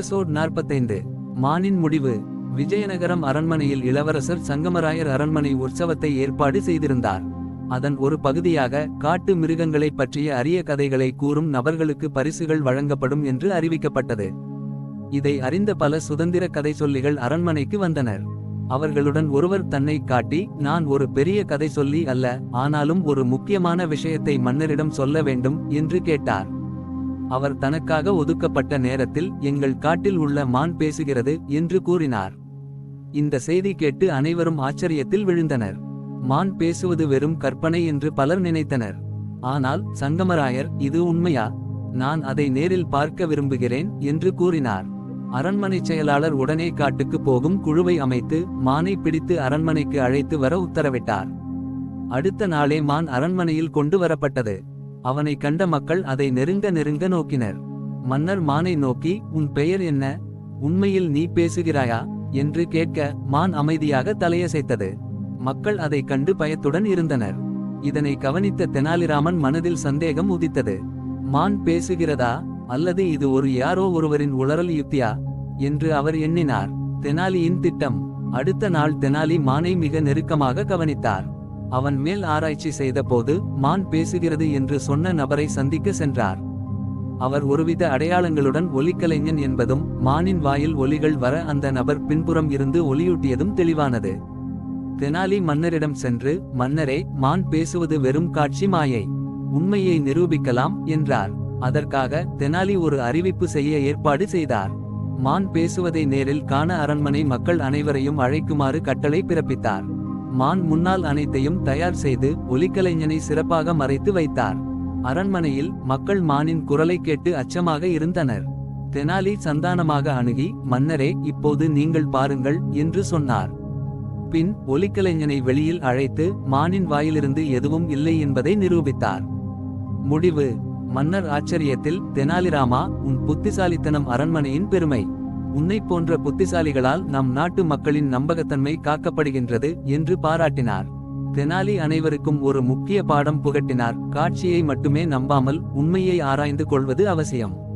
Episode நாற்பத்தைந்து. மானின் முடிவு. விஜயநகரம் அரண்மனையில் இளவரசர் சங்கமராயர் அரண்மனை உற்சவத்தை ஏற்பாடு செய்திருந்தார். அதன் ஒரு பகுதியாக காட்டு மிருகங்களைப் பற்றிய அரிய கதைகளை கூறும் நபர்களுக்கு பரிசுகள் வழங்கப்படும் என்று அறிவிக்கப்பட்டது. இதை அறிந்த பல சுதந்திர கதை சொல்லிகள் அரண்மனைக்கு வந்தனர். அவர்களுடன் ஒருவர் தன்னை காட்டி நான் ஒரு பெரிய கதை சொல்லி அல்ல ஆனாலும் ஒரு முக்கியமான விஷயத்தை மன்னரிடம் சொல்ல வேண்டும் என்று கேட்டார். அவர் தனக்காக ஒதுக்கப்பட்ட நேரத்தில் எங்கள் காட்டில் உள்ள மான் பேசுகிறது என்று கூறினார். இந்த செய்தி கேட்டு அனைவரும் ஆச்சரியத்தில் விழுந்தனர். மான் பேசுவது வெறும் கற்பனை என்று பலர் நினைத்தனர். ஆனால் சங்கமராயர் இது உண்மையா? நான் அதை நேரில் பார்க்க விரும்புகிறேன் என்று கூறினார். அரண்மனைச் செயலாளர் உடனே காட்டுக்கு போகும் குழுவை அமைத்து மானை பிடித்து அரண்மனைக்கு அழைத்து வர உத்தரவிட்டார். அடுத்த நாளே மான் அரண்மனையில் கொண்டு வரப்பட்டது. அவனை கண்ட மக்கள் அதை நெருங்க நெருங்க நோக்கினர். மன்னர் மானை நோக்கி உன் பெயர் என்ன? உண்மையில் நீ பேசுகிறாயா? என்று கேட்க மான் அமைதியாக தலையசைத்தது. மக்கள் அதை கண்டு பயத்துடன் இருந்தனர். இதனை கவனித்த தெனாலிராமன் மனதில் சந்தேகம் உதித்தது. மான் பேசுகிறதா? அல்லது இது ஒரு யாரோ ஒருவரின் உளறல் யுக்தியா? என்று அவர் எண்ணினார். தெனாலியின் திட்டம். அடுத்த நாள் தெனாலி மானை மிக நெருக்கமாக கவனித்தார். அவன் மேல் ஆராய்ச்சி செய்தபோது மான் பேசுகிறது என்று சொன்ன நபரை சந்திக்க சென்றார். அவர் ஒருவித அடையாளங்களுடன் ஒலிக்கலைஞன் என்பதும் மானின் வாயில் ஒலிகள் வர அந்த நபர் பின்புறம் இருந்து ஒலியூட்டியதும் தெளிவானது. தெனாலி மன்னரிடம் சென்று மன்னரே மான் பேசுவது வெறும் காட்சி மாயை. உண்மையை நிரூபிக்கலாம் என்றார். அதற்காக தெனாலி ஒரு அறிவிப்பு செய்ய ஏற்பாடு செய்தார். மான் பேசுவதை நேரில் காண அரண்மனை மக்கள் அனைவரையும் அழைக்குமாறு கட்டளை பிறப்பித்தார். மான் முன்னால் அனைத்தையும் தயார் செய்து ஒலிக்கலைஞனை சிறப்பாக மறைத்து வைத்தார். அரண்மனையில் மக்கள் மானின் குரலை கேட்டு அச்சமாக இருந்தனர். தெனாலி சந்தானமாக அணுகி மன்னரே இப்போது நீங்கள் பாருங்கள் என்று சொன்னார். பின் ஒலிக்கலைஞனை வெளியில் அழைத்து மானின் வாயிலிருந்து எதுவும் இல்லை என்பதை நிரூபித்தார். முடிவு. மன்னர் ஆச்சரியத்தில் தெனாலிராமா உன் புத்திசாலித்தனம் அரண்மனையின் பெருமை. உன்னைப் போன்ற புத்திசாலிகளால் நம் நாட்டு மக்களின் நம்பகத்தன்மை காக்கப்படுகின்றது என்று பாராட்டினார். தெனாலி அனைவருக்கும் ஒரு முக்கிய பாடம் புகட்டினார். காட்சியை மட்டுமே நம்பாமல் உண்மையை ஆராய்ந்து கொள்வது அவசியம்.